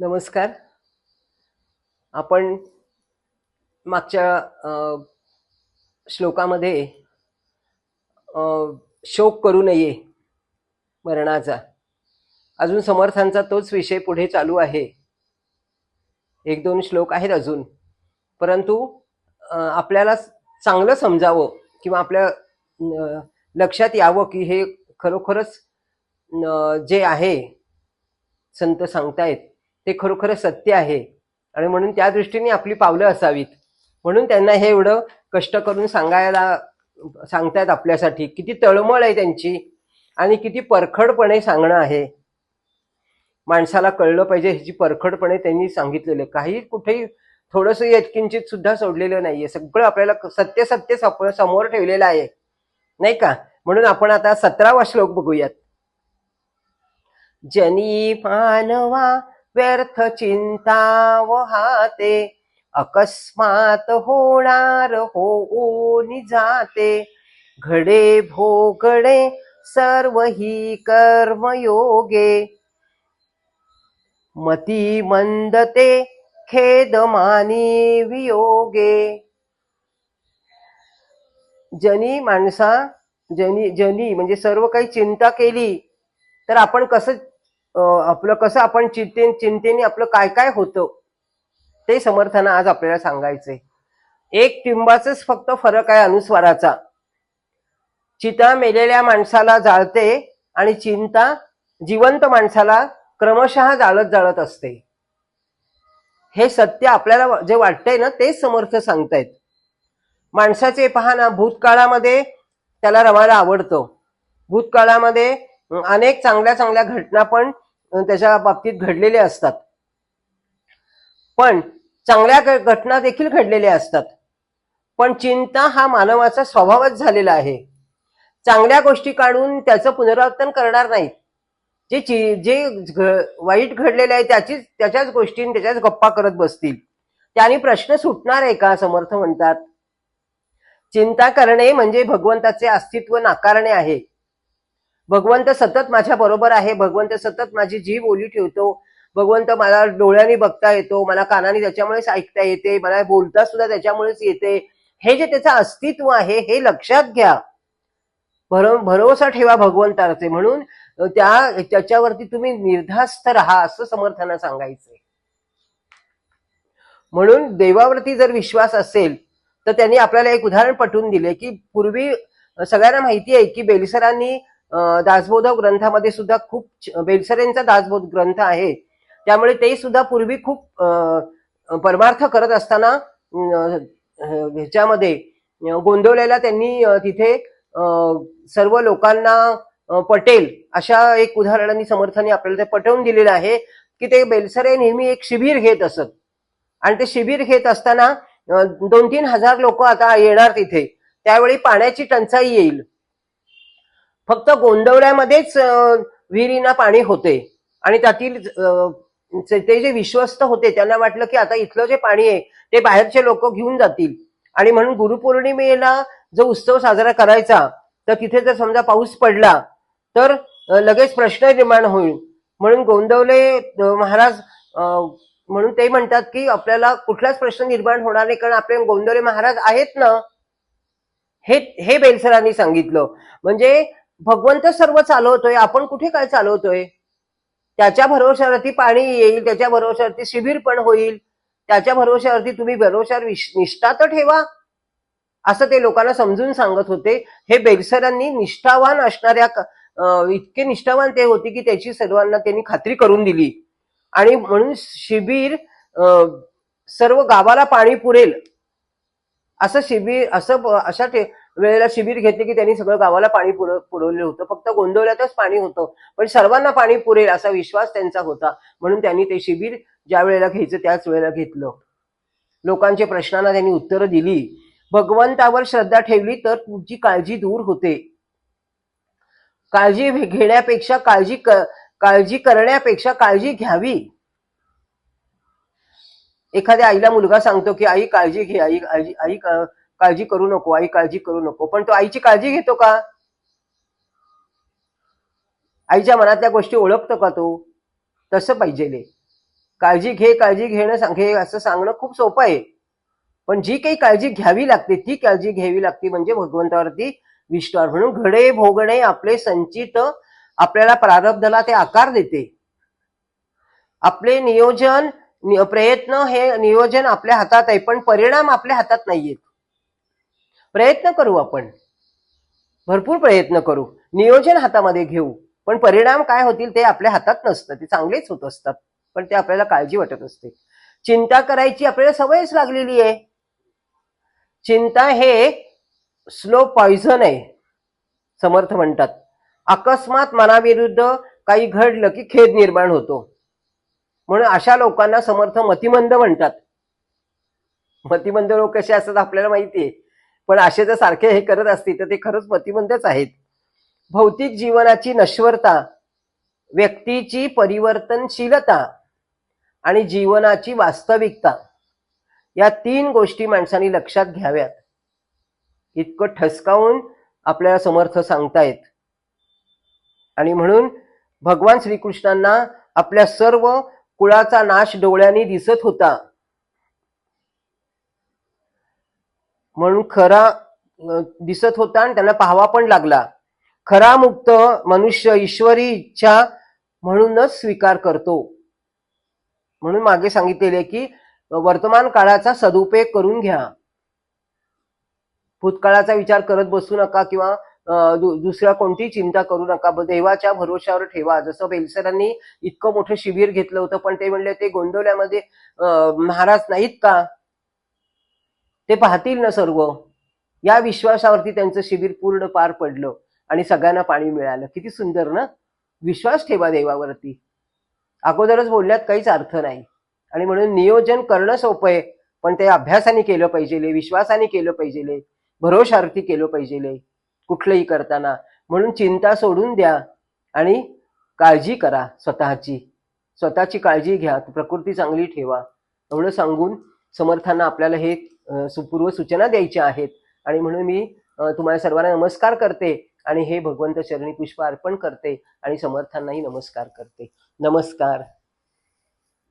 नमस्कार. आपण मागच्या श्लोकामध्ये शोक करू नये मरणाचा. अजून समर्थांचा तोच विषय पुढे चालू आहे. एक दोन श्लोक आहेत अजून. परंतु आपल्याला चांगलं समजावं किंवा आपल्या लक्षात यावं की हे खरोखरच जे आहे संत सांगतायत. ते खरोखर सत्य आहे. आणि म्हणून त्या दृष्टीने आपली पावलं असावीत. म्हणून त्यांना हे एवढं कष्ट करून सांगायला सांगतायत आपल्यासाठी. किती तळमळ आहे त्यांची आणि किती परखडपणे सांगणं आहे. माणसाला कळलं पाहिजे ह्याची परखडपणे त्यांनी सांगितलेलं आहे. काही कुठेही थोडंसं यत्किंचित सुद्धा सोडलेलं नाहीये. सगळं आपल्याला सत्य सत्य समोर ठेवलेलं आहे. नाही का? म्हणून आपण आता सतरावा श्लोक बघूयात. जनी मानवा व्यर्थ चिंता वहाते अकस्मात होणार हो जाते. घडे भोगडे सर्व ही कर्मयोगे. मती मंदते खेद मानी वियोगे. जनी माणसा जनी जनी म्हणजे सर्व काही चिंता केली तर आपण कसं आपलं कसं आपण चिंते चिंतेने आपलं काय काय होतं ते समर्थना आज आपल्याला सांगायचंय. एक टिंबाचाच फक्त फरक आहे अनुस्वाराचा. चिता मेलेल्या माणसाला जाळते आणि चिंता जिवंत माणसाला क्रमशः जाळत जाळत असते. हे सत्य आपल्याला जे वाटतंय ना तेच समर्थ सांगतायत. माणसाचे पहा ना भूतकाळामध्ये त्याला रमायला आवडतं. भूतकाळामध्ये हो. अनेक चांगल्या चांगल्या घटना पण त्याच्या बाबतीत घडलेल्या असतात. पण चांगल्या घटना देखील घडलेल्या असतात. पण चिंता हा मानवाचा स्वभावच झालेला आहे. चांगल्या गोष्टी काढून त्याचं पुनरावर्तन करणार नाहीत. जे ची जे वाईट घडलेले आहे त्याचीच त्याच्याच गोष्टी त्याच्याच गप्पा करत बसतील. त्याने प्रश्न सुटणार आहे का समर्थ म्हणतात. चिंता करणे म्हणजे भगवंताचे अस्तित्व नाकारणे आहे. भगवंत सतत माझ्या बरोबर आहे भगवंत सतत माझी जीव ओली ठेवतो भगवंत मला डोळ्यांनी बघता येतो मला कानाने त्याच्यामुळेच ऐकता येते मला बोलता सुद्धा त्याच्यामुळेच येते. हे जे त्याचं अस्तित्व आहे हे लक्षात घ्या. भर भरोसा ठेवा भगवंताचे म्हणून त्या त्याच्यावरती तुम्ही निर्धास्त राहा असं समर्थांना सांगायचंय. म्हणून देवावरती जर विश्वास असेल तर त्यांनी आपल्याला एक उदाहरण पटवून दिले की पूर्वी सगळ्यांना माहिती आहे की बेलसरांनी दासबोधव ग्रंथामध्ये सुद्धा खूप बेलसरेंचा दासबोध ग्रंथ आहे. त्यामुळे ते सुद्धा पूर्वी खूप परमार्थ करत असताना ह्याच्यामध्ये गोंधवलेला त्यांनी तिथे सर्व लोकांना पटेल अशा एक उदाहरणांनी समर्थाने आपल्याला ते पटवून दिलेलं आहे की ते बेलसरे नेहमी एक शिबिर घेत असत. आणि ते शिबिर घेत असताना दोन तीन हजार लोक आता येणार तिथे. त्यावेळी पाण्याची टंचाई येईल. फक्त गोंदवल्यामध्येच विहिरींना पाणी होते. आणि त्यातील ते जे विश्वस्त होते त्यांना वाटलं की आता इथलं जे पाणी आहे ते बाहेरचे लोक घेऊन जातील. आणि म्हणून गुरुपौर्णिमेला जो उत्सव साजरा करायचा तर तिथे जर समजा पाऊस पडला तर लगेच प्रश्न निर्माण होईल. म्हणून गोंदवले महाराज म्हणून ते म्हणतात की आपल्याला कुठलाच प्रश्न निर्माण होणार नाही कारण आपले गोंदवले महाराज आहेत ना? हे हे बेलसरांनी सांगितलं. म्हणजे भगवंत सर्व चालवतोय आपण कुठे काय चालवतोय? त्याच्या भरोश्यावरती पाणी येईल त्याच्या भरोश्यावरती शिबिर पण होईल त्याच्या भरोश्यावरती तुम्ही भरोश्यावर निष्ठा तर ठेवा. असं ते लोकांना समजून सांगत होते. हे बेगसरांनी निष्ठावान असणाऱ्या इतके निष्ठावान ते होते की त्याची सर्वांना त्यांनी खात्री करून दिली. आणि म्हणून शिबिर अं, सर्व गावाला पाणी पुरेल. असं शिबिर असं अशा वेळेला शिबिर घेतले की त्यांनी सगळं गावाला पाणी पुरवलेलं होतं. फक्त गोंदवल्यातच पाणी होतं. पण सर्वांना पाणी पुरेल असा विश्वास त्यांचा होता. म्हणून त्यांनी ते शिबिर ज्या वेळेला घ्यायचं त्याच वेळेला घेतलं. लोकांच्या प्रश्नांना त्यांनी उत्तरं दिली. भगवंतावर श्रद्धा ठेवली तर तुमची काळजी दूर होते. काळजी घेण्यापेक्षा काळजी काळजी करण्यापेक्षा काळजी घ्यावी. एखाद्या आईला मुलगा सांगतो की आई काळजी घे आई आई आई काळजी करू नको आई काळजी करू नको. पण तो आईची काळजी घेतो का? आईच्या मनातल्या गोष्टी ओळखतो का तो? तसं पाहिजे काळजी घे काळजी घेणं सांगे असं सांगणं खूप सोपं आहे. पण जी काही काळजी घ्यावी लागते ती काळजी घ्यावी लागते म्हणजे भगवंतावरती विश्वास. म्हणून घडे भोगणे आपले संचित आपल्याला प्रारब्धाला ते आकार देते. आपले नियोजन प्रयत्न हे नियोजन आपल्या हातात आहे पण परिणाम आपल्या हातात नाहीयेत. प्रयत्न करू आपण. भरपूर प्रयत्न करू. नियोजन हातामध्ये घेऊ. पण परिणाम काय होतील ते आपल्या हातात नसतं. ते चांगलेच होत असतात. पण ते आपल्याला काळजी वाटत असते. चिंता करायची आपल्याला सवयच लागलेली आहे. चिंता हे स्लो पॉइझन आहे. समर्थ म्हणतात. अकस्मात मनाविरुद्ध काही घडलं की खेद निर्माण होतो. म्हणून अशा लोकांना समर्थ मतिमंद म्हणतात. मतिमंद लोक कसे असतात आपल्याला माहिती आहे पण असे जर सारखे हे करत असतील तर ते खरंच प्रतिबंधच आहेत. भौतिक जीवनाची नश्वरता व्यक्तीची परिवर्तनशीलता आणि जीवनाची वास्तविकता या तीन गोष्टी माणसांनी लक्षात घ्याव्यात. इतकं ठसकावून आपल्याला समर्थ सांगतायत आणि म्हणून भगवान श्रीकृष्णांना आपल्या सर्व कुळाचा नाश डोळ्यांनी दिसत होता. म्हणून खरा दिसत होता आणि त्यांना पाहावा पण लागला. खरा मुक्त मनुष्य ईश्वरी इच्छा म्हणूनच स्वीकार करतो. म्हणून मागे सांगितलेले की वर्तमान काळाचा सदुपयोग करून घ्या. भूतकाळाचा विचार करत बसू नका किंवा दुसऱ्या कोणतीही चिंता करू नका. देवाच्या भरोश्यावर ठेवा. जसं बेलसरांनी इतकं मोठं शिबिर घेतलं होतं पण ते म्हणले ते गोंदवल्यामध्ये महाराज नाहीत का? ते पाहतील ना सर्व. या विश्वासावरती त्यांचं शिबिर पूर्ण पार पडलं आणि सगळ्यांना पाणी मिळालं. किती सुंदर ना? विश्वास ठेवा देवावरती. अगोदरच बोलण्यात काहीच अर्थ नाही. आणि म्हणून नियोजन करणं सोपं आहे पण ते अभ्यासाने केलं पाहिजे विश्वासाने केलं पाहिजे भरोशार्थी केलं पाहिजे कुठलंही करताना. म्हणून चिंता सोडून द्या आणि काळजी करा स्वतःची. स्वतःची काळजी घ्या. प्रकृती चांगली ठेवा. एवढं सांगून समर्थांना आपल्याला हे सुपूर्व सूचना द्यायच्या आहेत. आणि म्हणून मी तुम्हाला सर्वांना नमस्कार करते आणि हे भगवंत चरणी पुष्प अर्पण करते आणि समर्थांनाही नमस्कार करते. नमस्कार.